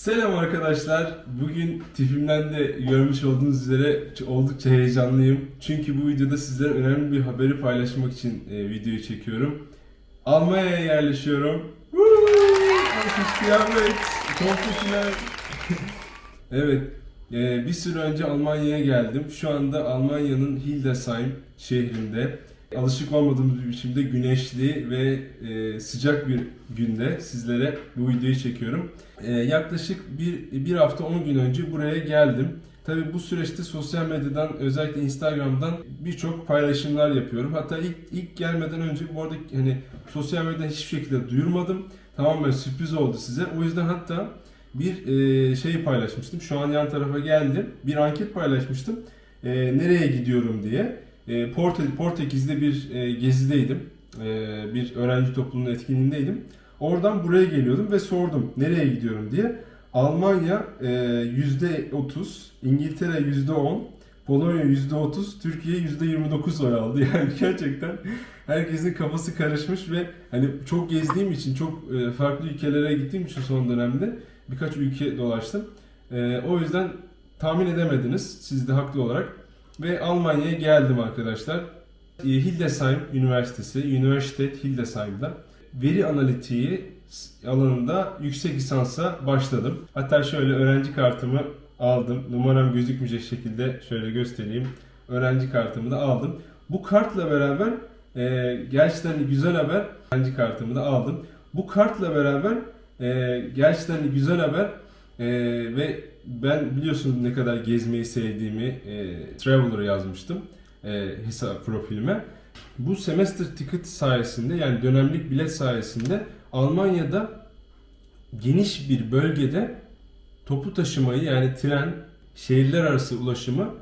Selam arkadaşlar. Bugün tipimden de görmüş olduğunuz üzere oldukça heyecanlıyım. Çünkü bu videoda sizlere önemli bir haberi paylaşmak için e, videoyu çekiyorum. Almanya'ya yerleşiyorum. Kıyamet, profesyonel. evet, e, bir süre önce Almanya'ya geldim. Şu anda Almanya'nın Hildesheim şehrinde alışık olmadığımız bir biçimde güneşli ve e, sıcak bir günde sizlere bu videoyu çekiyorum. E, yaklaşık bir, bir hafta 10 gün önce buraya geldim. Tabi bu süreçte sosyal medyadan özellikle Instagram'dan birçok paylaşımlar yapıyorum. Hatta ilk ilk gelmeden önce bu arada hani sosyal medyadan hiçbir şekilde duyurmadım. Tamamen sürpriz oldu size. O yüzden hatta bir e, şey paylaşmıştım. Şu an yan tarafa geldim. Bir anket paylaşmıştım. E, nereye gidiyorum diye. E, Porte, Portekiz'de bir e, gezideydim. E, bir öğrenci topluluğunun etkinliğindeydim. Oradan buraya geliyordum ve sordum nereye gidiyorum diye. Almanya e, %30, İngiltere %10, Polonya %30, Türkiye %29 oy aldı. Yani gerçekten herkesin kafası karışmış ve hani çok gezdiğim için, çok e, farklı ülkelere gittiğim için son dönemde birkaç ülke dolaştım. E, o yüzden tahmin edemediniz siz de haklı olarak. Ve Almanya'ya geldim arkadaşlar. E, Hildesheim Üniversitesi, Universität Hildesheim'da veri analitiği alanında yüksek lisansa başladım. Hatta şöyle öğrenci kartımı aldım. Numaram gözükmeyecek şekilde şöyle göstereyim. Öğrenci kartımı da aldım. Bu kartla beraber e, gerçekten güzel haber. Öğrenci kartımı da aldım. Bu kartla beraber e, gerçekten güzel haber e, ve ben biliyorsunuz ne kadar gezmeyi sevdiğimi e, Traveler yazmıştım e, hesap profilime. Bu semester ticket sayesinde yani dönemlik bilet sayesinde Almanya'da geniş bir bölgede topu taşımayı yani tren, şehirler arası ulaşımı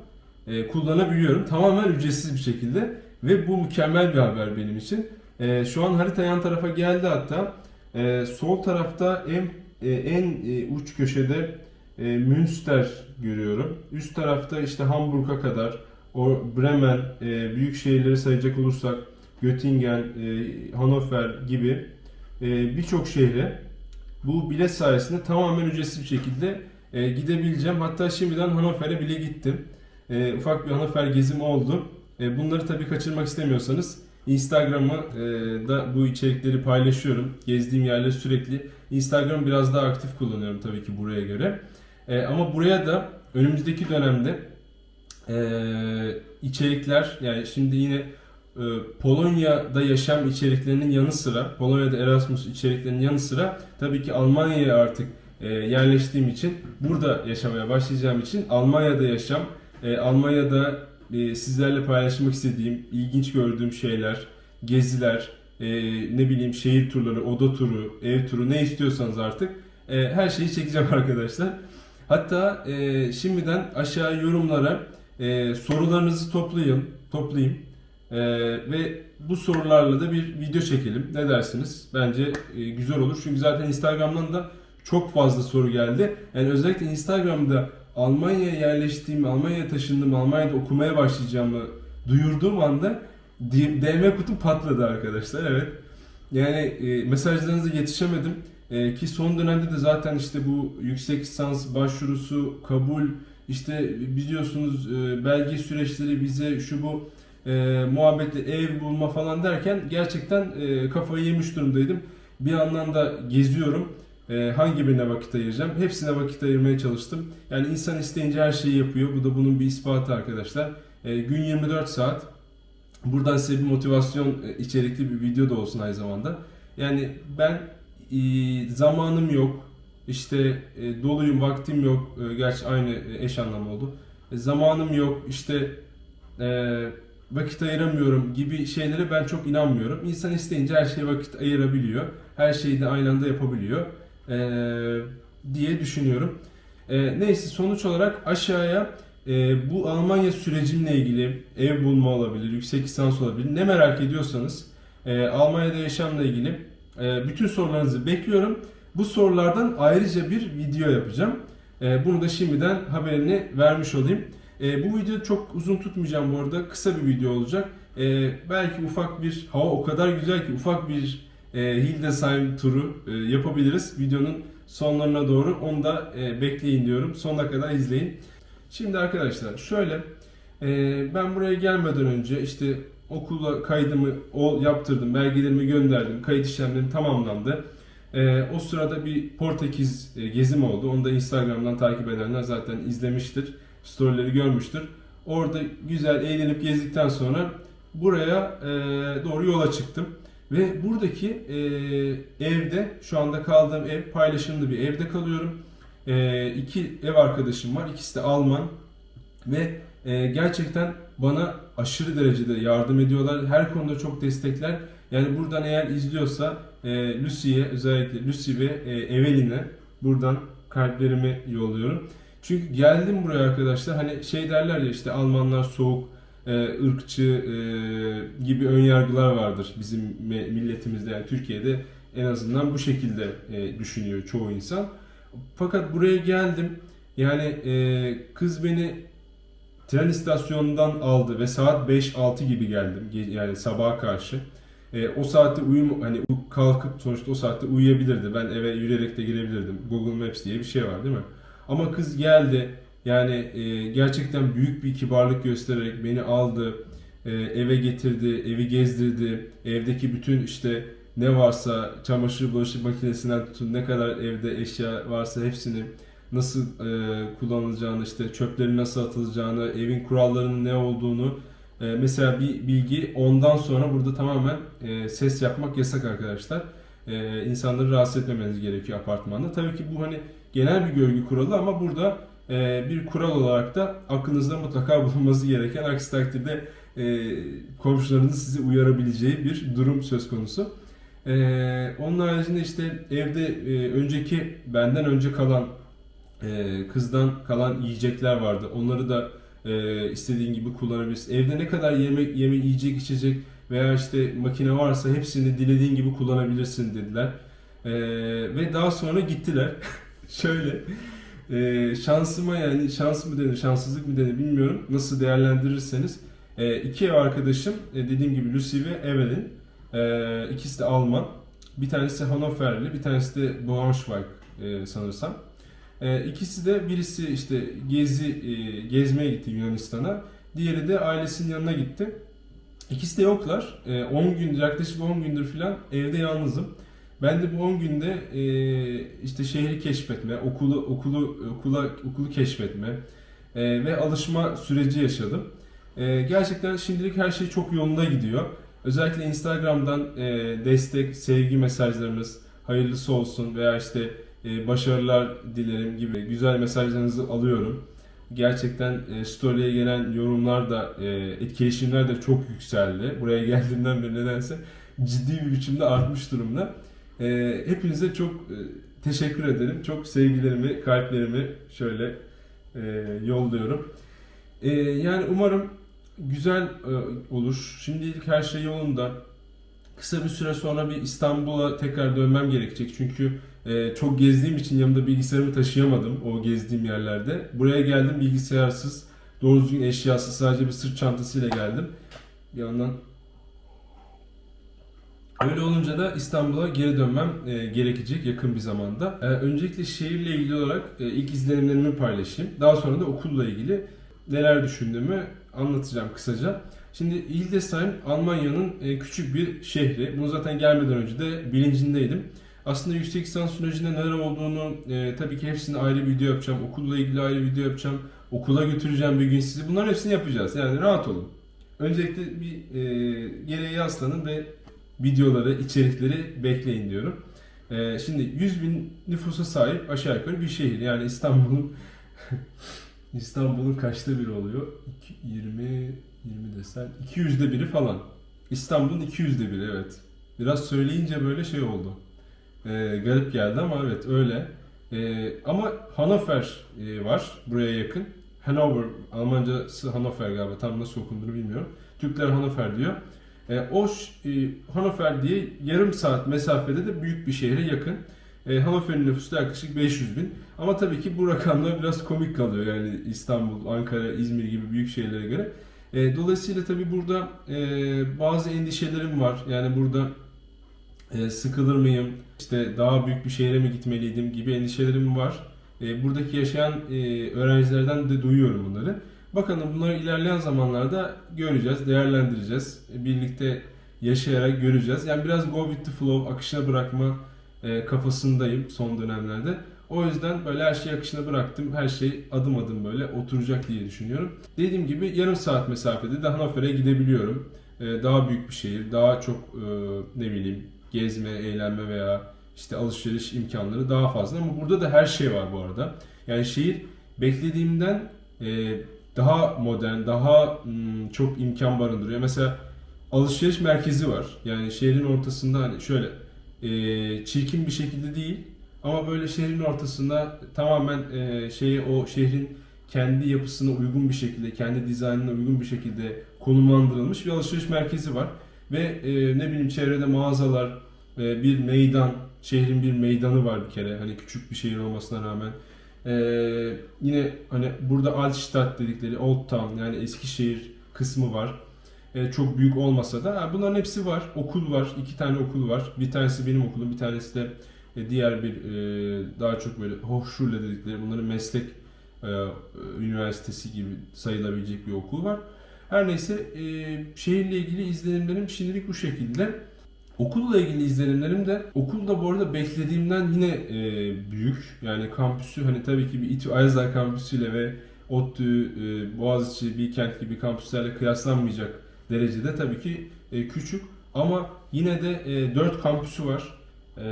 e, kullanabiliyorum. Tamamen ücretsiz bir şekilde ve bu mükemmel bir haber benim için. E, şu an harita yan tarafa geldi hatta. E, sol tarafta en e, en e, uç köşede e, Münster görüyorum. Üst tarafta işte Hamburg'a kadar o Bremen, e, büyük şehirleri sayacak olursak Göttingen, e, Hannover gibi e, birçok şehre bu bilet sayesinde tamamen ücretsiz bir şekilde e, gidebileceğim. Hatta şimdiden Hannover'e bile gittim. E, ufak bir Hannover gezim oldu. E, bunları tabii kaçırmak istemiyorsanız Instagram'ı e, da bu içerikleri paylaşıyorum. Gezdiğim yerleri sürekli. Instagram biraz daha aktif kullanıyorum tabii ki buraya göre. E, ama buraya da önümüzdeki dönemde e, içerikler yani şimdi yine e, Polonya'da yaşam içeriklerinin yanı sıra Polonya'da Erasmus içeriklerinin yanı sıra tabii ki Almanya'ya artık e, yerleştiğim için burada yaşamaya başlayacağım için Almanya'da yaşam e, Almanya'da e, sizlerle paylaşmak istediğim ilginç gördüğüm şeyler geziler e, ne bileyim şehir turları oda turu ev turu ne istiyorsanız artık e, her şeyi çekeceğim arkadaşlar. Hatta e, şimdiden aşağı yorumlara e, sorularınızı toplayın, toplayayım E, ve bu sorularla da bir video çekelim. Ne dersiniz? Bence e, güzel olur. Çünkü zaten Instagram'dan da çok fazla soru geldi. Yani özellikle Instagram'da Almanya'ya yerleştiğimi, Almanya'ya taşındım, Almanya'da okumaya başlayacağımı duyurduğum anda DM kutum patladı arkadaşlar. Evet. Yani e, mesajlarınıza yetişemedim. E, ki son dönemde de zaten işte bu yüksek lisans başvurusu, kabul, işte biliyorsunuz e, belge süreçleri bize şu bu e, muhabbetle ev bulma falan derken gerçekten e, kafayı yemiş durumdaydım. Bir yandan da geziyorum. E, hangi birine vakit ayıracağım? Hepsine vakit ayırmaya çalıştım. Yani insan isteyince her şeyi yapıyor. Bu da bunun bir ispatı arkadaşlar. E, gün 24 saat. Buradan size bir motivasyon e, içerikli bir video da olsun aynı zamanda. Yani ben zamanım yok, işte e, doluyum, vaktim yok. E, gerçi aynı eş anlamı oldu. E, zamanım yok, işte e, vakit ayıramıyorum gibi şeylere ben çok inanmıyorum. İnsan isteyince her şeye vakit ayırabiliyor. Her şeyi de aynı anda yapabiliyor e, diye düşünüyorum. E, neyse sonuç olarak aşağıya e, bu Almanya sürecimle ilgili ev bulma olabilir, yüksek lisans olabilir. Ne merak ediyorsanız e, Almanya'da yaşamla ilgili bütün sorularınızı bekliyorum. Bu sorulardan ayrıca bir video yapacağım. E, bunu da şimdiden haberini vermiş olayım. E, bu video çok uzun tutmayacağım bu arada. Kısa bir video olacak. Belki ufak bir hava o kadar güzel ki ufak bir e, Hildesheim turu e, yapabiliriz. Videonun sonlarına doğru onu da e, bekleyin diyorum. Sonuna kadar izleyin. Şimdi arkadaşlar şöyle ben buraya gelmeden önce işte okula kaydımı ol, yaptırdım, belgelerimi gönderdim, kayıt işlemlerim tamamlandı. E, o sırada bir Portekiz e, gezim oldu. Onu da Instagram'dan takip edenler zaten izlemiştir. Storyleri görmüştür. Orada güzel eğlenip gezdikten sonra buraya e, doğru yola çıktım. Ve buradaki e, evde, şu anda kaldığım ev paylaşımlı bir evde kalıyorum. E, iki ev arkadaşım var. İkisi de Alman. Ve e, gerçekten bana aşırı derecede yardım ediyorlar. Her konuda çok destekler. Yani buradan eğer izliyorsa e, Lucy'ye özellikle Lucy ve e, Evelyn'e buradan kalplerimi yolluyorum. Çünkü geldim buraya arkadaşlar hani şey derler ya işte Almanlar soğuk, e, ırkçı e, gibi ön yargılar vardır bizim milletimizde yani Türkiye'de en azından bu şekilde e, düşünüyor çoğu insan. Fakat buraya geldim yani e, kız beni tren istasyonundan aldı ve saat 5-6 gibi geldim Ge- yani sabaha karşı. E, o saatte uyum hani kalkıp sonuçta o saatte uyuyabilirdi. Ben eve yürüyerek de girebilirdim. Google Maps diye bir şey var değil mi? Ama kız geldi. Yani e, gerçekten büyük bir kibarlık göstererek beni aldı. e, eve getirdi, evi gezdirdi. Evdeki bütün işte ne varsa çamaşır bulaşık makinesinden tutun ne kadar evde eşya varsa hepsini nasıl e, kullanılacağını işte çöplerin nasıl atılacağını, evin kurallarının ne olduğunu e, mesela bir bilgi ondan sonra burada tamamen e, ses yapmak yasak arkadaşlar. E, insanları rahatsız etmemeniz gerekiyor apartmanda. Tabii ki bu hani genel bir görgü kuralı ama burada e, bir kural olarak da aklınızda mutlaka bulunması gereken aksi takdirde e, komşularınızın sizi uyarabileceği bir durum söz konusu. E, onun haricinde işte evde e, önceki benden önce kalan e, kızdan kalan yiyecekler vardı. Onları da e, istediğin gibi kullanabilirsin. Evde ne kadar yemek, yeme, yiyecek, içecek veya işte makine varsa hepsini dilediğin gibi kullanabilirsin dediler. E, ve daha sonra gittiler. Şöyle e, şansıma yani şans mı denir, şanssızlık mı denir bilmiyorum. Nasıl değerlendirirseniz. E, iki ev arkadaşım e, dediğim gibi Lucy ve Evelyn. E, ikisi de Alman. Bir tanesi Hannoverli, bir tanesi de Braunschweig e, sanırsam. E, ikisi de birisi işte gezi e, gezmeye gitti Yunanistan'a. Diğeri de ailesinin yanına gitti. İkisi de yoklar. E, 10 gün yaklaşık 10 gündür falan evde yalnızım. Ben de bu 10 günde e, işte şehri keşfetme, okulu okulu okula okulu keşfetme e, ve alışma süreci yaşadım. E, gerçekten şimdilik her şey çok yolunda gidiyor. Özellikle Instagram'dan e, destek, sevgi mesajlarınız hayırlısı olsun veya işte başarılar dilerim gibi güzel mesajlarınızı alıyorum. Gerçekten e, story'e gelen yorumlar da e, etkileşimler de çok yükseldi. Buraya geldiğimden beri nedense ciddi bir biçimde artmış durumda. E, hepinize çok teşekkür ederim. Çok sevgilerimi, kalplerimi şöyle yolluyorum. Yani umarım güzel olur. Şimdilik her şey yolunda. Kısa bir süre sonra bir İstanbul'a tekrar dönmem gerekecek. Çünkü e, çok gezdiğim için yanımda bilgisayarımı taşıyamadım o gezdiğim yerlerde. Buraya geldim bilgisayarsız, doğru düzgün eşyasız sadece bir sırt çantasıyla geldim. Bir yandan Öyle olunca da İstanbul'a geri dönmem e, gerekecek yakın bir zamanda. E, öncelikle şehirle ilgili olarak e, ilk izlenimlerimi paylaşayım. Daha sonra da okulla ilgili neler düşündüğümü anlatacağım kısaca. Şimdi Hildesheim Almanya'nın e, küçük bir şehri. Bunu zaten gelmeden önce de bilincindeydim. Aslında yüksek lisans sürecinde neler olduğunu e, tabii ki hepsini ayrı bir video yapacağım. Okulla ilgili ayrı video yapacağım. Okula götüreceğim bir gün sizi. Bunların hepsini yapacağız. Yani rahat olun. Öncelikle bir e, gereği yaslanın ve videoları, içerikleri bekleyin diyorum. E, şimdi 100 bin nüfusa sahip aşağı yukarı bir şehir. Yani İstanbul'un İstanbul'un kaçta biri oluyor? İki- 20 20 desen 200'de biri falan. İstanbul'un 200'de biri evet. Biraz söyleyince böyle şey oldu. Ee, garip geldi ama evet öyle. Ee, ama Hannover e, var buraya yakın. Hanover, Almancası Hannover galiba tam nasıl okunduğunu bilmiyorum. Türkler Hannover diyor. Ee, o e, Hannover diye yarım saat mesafede de büyük bir şehre yakın. E, Hannover'in nüfusu yaklaşık 500 bin. Ama tabii ki bu rakamlar biraz komik kalıyor yani İstanbul, Ankara, İzmir gibi büyük şehirlere göre. E, dolayısıyla tabii burada e, bazı endişelerim var. Yani burada e, sıkılır mıyım, işte daha büyük bir şehre mi gitmeliydim gibi endişelerim var. E, buradaki yaşayan e, öğrencilerden de duyuyorum bunları. Bakalım bunları ilerleyen zamanlarda göreceğiz, değerlendireceğiz. E, birlikte yaşayarak göreceğiz. Yani biraz go with the flow, akışına bırakma e, kafasındayım son dönemlerde. O yüzden böyle her şeyi akışına bıraktım. Her şey adım adım böyle oturacak diye düşünüyorum. Dediğim gibi yarım saat mesafede de Hannover'e gidebiliyorum. E, daha büyük bir şehir, daha çok ne bileyim gezme, eğlenme veya işte alışveriş imkanları daha fazla. Ama burada da her şey var bu arada. Yani şehir beklediğimden e, daha modern, daha çok imkan barındırıyor. Mesela alışveriş merkezi var. Yani şehrin ortasında hani şöyle e, çirkin bir şekilde değil ama böyle şehrin ortasında tamamen e, şeyi o şehrin kendi yapısına uygun bir şekilde, kendi dizaynına uygun bir şekilde konumlandırılmış bir alışveriş merkezi var. Ve e, ne bileyim çevrede mağazalar, e, bir meydan, şehrin bir meydanı var bir kere. Hani küçük bir şehir olmasına rağmen. E, yine hani burada Altstadt dedikleri Old Town yani Eskişehir kısmı var. E, çok büyük olmasa da bunların hepsi var. Okul var, iki tane okul var. Bir tanesi benim okulum, bir tanesi de e, diğer bir e, daha çok böyle Hochschule dedikleri bunların meslek e, üniversitesi gibi sayılabilecek bir okul var. Her neyse e, şehirle ilgili izlenimlerim şimdilik bu şekilde. Okulla ilgili izlenimlerim de okulda bu arada beklediğimden yine e, büyük. Yani kampüsü hani tabii ki bir İTÜ Ayazlar kampüsüyle ve ODTÜ, e, Boğaziçi, Bilkent gibi kampüslerle kıyaslanmayacak derecede tabii ki e, küçük. Ama yine de e, 4 kampüsü var. E,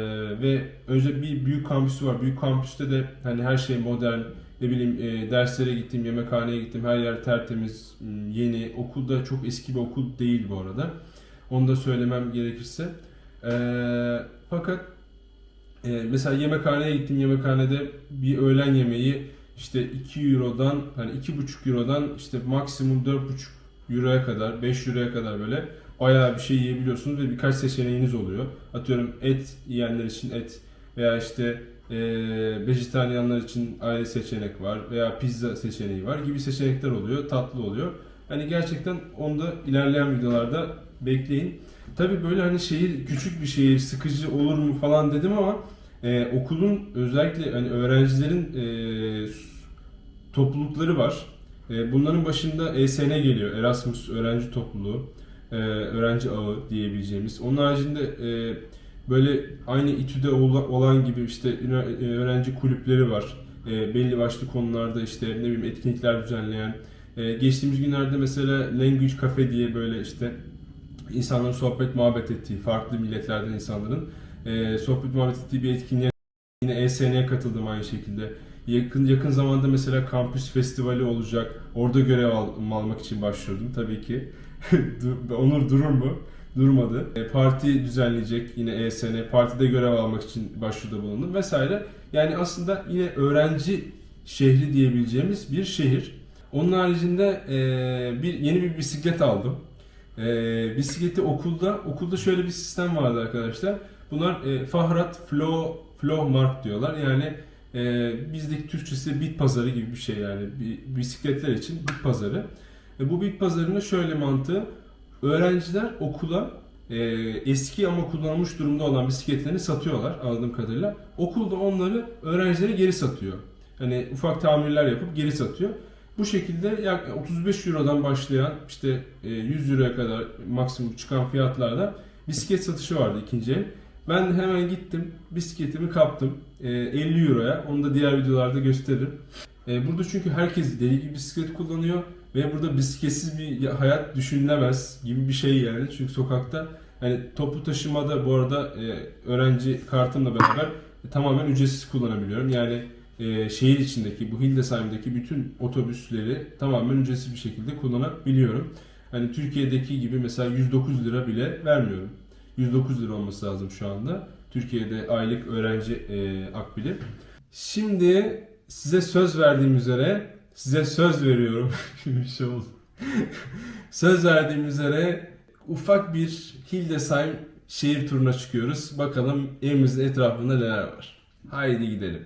ve önce bir büyük kampüsü var. Büyük kampüste de hani her şey modern, ne bileyim e, derslere gittim, yemekhaneye gittim, her yer tertemiz, yeni. Okulda çok eski bir okul değil bu arada. Onu da söylemem gerekirse. E, fakat e, mesela yemekhaneye gittim, yemekhanede bir öğlen yemeği işte 2 Euro'dan hani 2,5 Euro'dan işte maksimum 4,5 Euro'ya kadar, 5 Euro'ya kadar böyle bayağı bir şey yiyebiliyorsunuz ve birkaç seçeneğiniz oluyor. Atıyorum et yiyenler için et veya işte e, vejetaryenler için ayrı seçenek var veya pizza seçeneği var gibi seçenekler oluyor. Tatlı oluyor. Hani gerçekten onu da ilerleyen videolarda bekleyin. Tabii böyle hani şehir küçük bir şehir sıkıcı olur mu falan dedim ama e, okulun özellikle hani öğrencilerin e, toplulukları var. E, bunların başında ESN geliyor. Erasmus Öğrenci Topluluğu. E, öğrenci ağı diyebileceğimiz. Onun haricinde e, böyle aynı İTÜ'de ola- olan gibi işte öğrenci kulüpleri var. E, belli başlı konularda işte ne bileyim etkinlikler düzenleyen. E, geçtiğimiz günlerde mesela Language Cafe diye böyle işte insanların sohbet muhabbet ettiği, farklı milletlerden insanların e, sohbet muhabbet ettiği bir etkinliğe yine ESN'ye katıldım aynı şekilde. Yakın yakın zamanda mesela kampüs festivali olacak. Orada görev al- almak için başvurdum tabii ki. Onur durur mu? Durmadı. E, Parti düzenleyecek yine ESN. Partide görev almak için başvuruda bulundum vesaire. Yani aslında yine öğrenci şehri diyebileceğimiz bir şehir. Onun haricinde e, bir yeni bir bisiklet aldım. E, bisikleti okulda okulda şöyle bir sistem vardı arkadaşlar. Bunlar e, Fahrat Flow Flow Mark diyorlar. Yani e, bizdeki Türkçesi bit pazarı gibi bir şey yani bisikletler için bit pazarı. E, bu bit pazarının şöyle mantığı öğrenciler okula e, eski ama kullanılmış durumda olan bisikletlerini satıyorlar anladığım kadarıyla. Okulda onları öğrencilere geri satıyor. Hani ufak tamirler yapıp geri satıyor. Bu şekilde yak 35 Euro'dan başlayan işte e, 100 Euro'ya kadar maksimum çıkan fiyatlarda bisiklet satışı vardı ikinci el. Ben hemen gittim bisikletimi kaptım e, 50 Euro'ya. Onu da diğer videolarda gösteririm. E, burada çünkü herkes deli gibi bisiklet kullanıyor ve burada bisikletsiz bir hayat düşünülemez gibi bir şey yani. Çünkü sokakta hani toplu taşımada bu arada e, öğrenci kartımla beraber e, tamamen ücretsiz kullanabiliyorum. Yani e, şehir içindeki bu Hildesheim'deki bütün otobüsleri tamamen ücretsiz bir şekilde kullanabiliyorum. Hani Türkiye'deki gibi mesela 109 lira bile vermiyorum. 109 lira olması lazım şu anda. Türkiye'de aylık öğrenci e, akbili. Şimdi size söz verdiğim üzere size söz veriyorum. Şimdi bir şey oldu. söz verdiğim üzere ufak bir Hildesheim şehir turuna çıkıyoruz. Bakalım evimizin etrafında neler var. Haydi gidelim.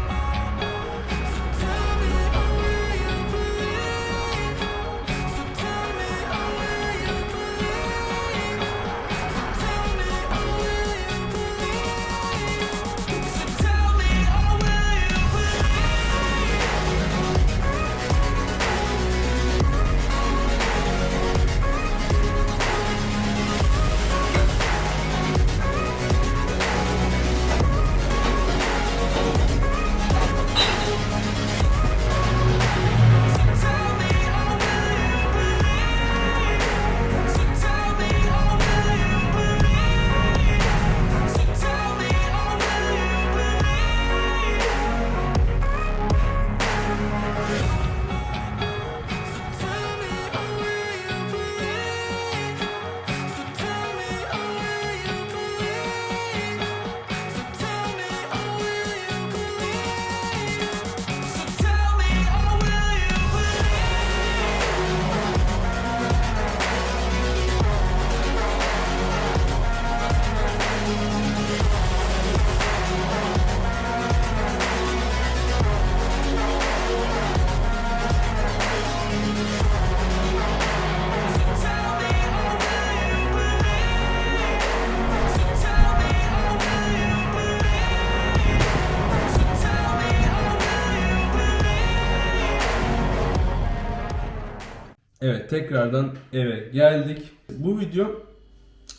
Evet tekrardan eve geldik. Bu video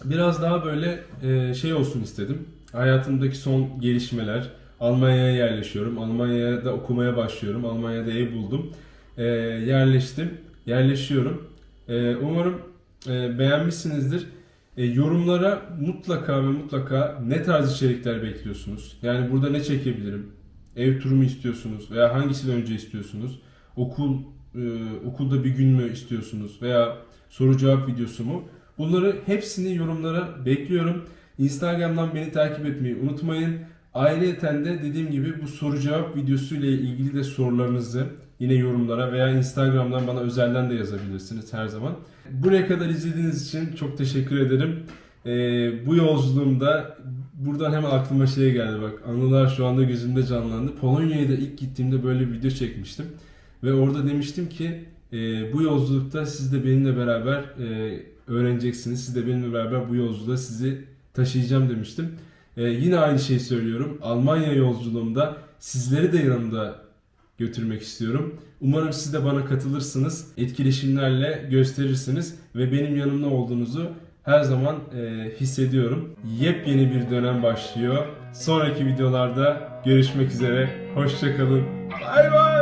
biraz daha böyle e, şey olsun istedim. Hayatımdaki son gelişmeler. Almanya'ya yerleşiyorum. Almanya'da okumaya başlıyorum. Almanya'da ev buldum. E, yerleştim. Yerleşiyorum. E, umarım beğenmişsinizdir. Yorumlara mutlaka ve mutlaka ne tarz içerikler bekliyorsunuz? Yani burada ne çekebilirim? Ev turu mu istiyorsunuz? Veya hangisini önce istiyorsunuz? Okul e, okulda bir gün mü istiyorsunuz? Veya soru cevap videosu mu? Bunları hepsini yorumlara bekliyorum. Instagram'dan beni takip etmeyi unutmayın. Ayrıyeten de dediğim gibi bu soru cevap videosu ile ilgili de sorularınızı yine yorumlara veya Instagram'dan bana özelden de yazabilirsiniz her zaman. Buraya kadar izlediğiniz için çok teşekkür ederim. Ee, bu yolculuğumda buradan hemen aklıma şey geldi bak. Anılar şu anda gözümde canlandı. Polonya'ya da ilk gittiğimde böyle bir video çekmiştim. Ve orada demiştim ki e, bu yolculukta siz de benimle beraber e, öğreneceksiniz. Siz de benimle beraber bu yolculuğa sizi taşıyacağım demiştim. E, yine aynı şeyi söylüyorum. Almanya yolculuğumda sizleri de yanımda götürmek istiyorum. Umarım siz de bana katılırsınız. Etkileşimlerle gösterirsiniz ve benim yanımda olduğunuzu her zaman e, hissediyorum. Yepyeni bir dönem başlıyor. Sonraki videolarda görüşmek üzere. Hoşçakalın. Bay bay.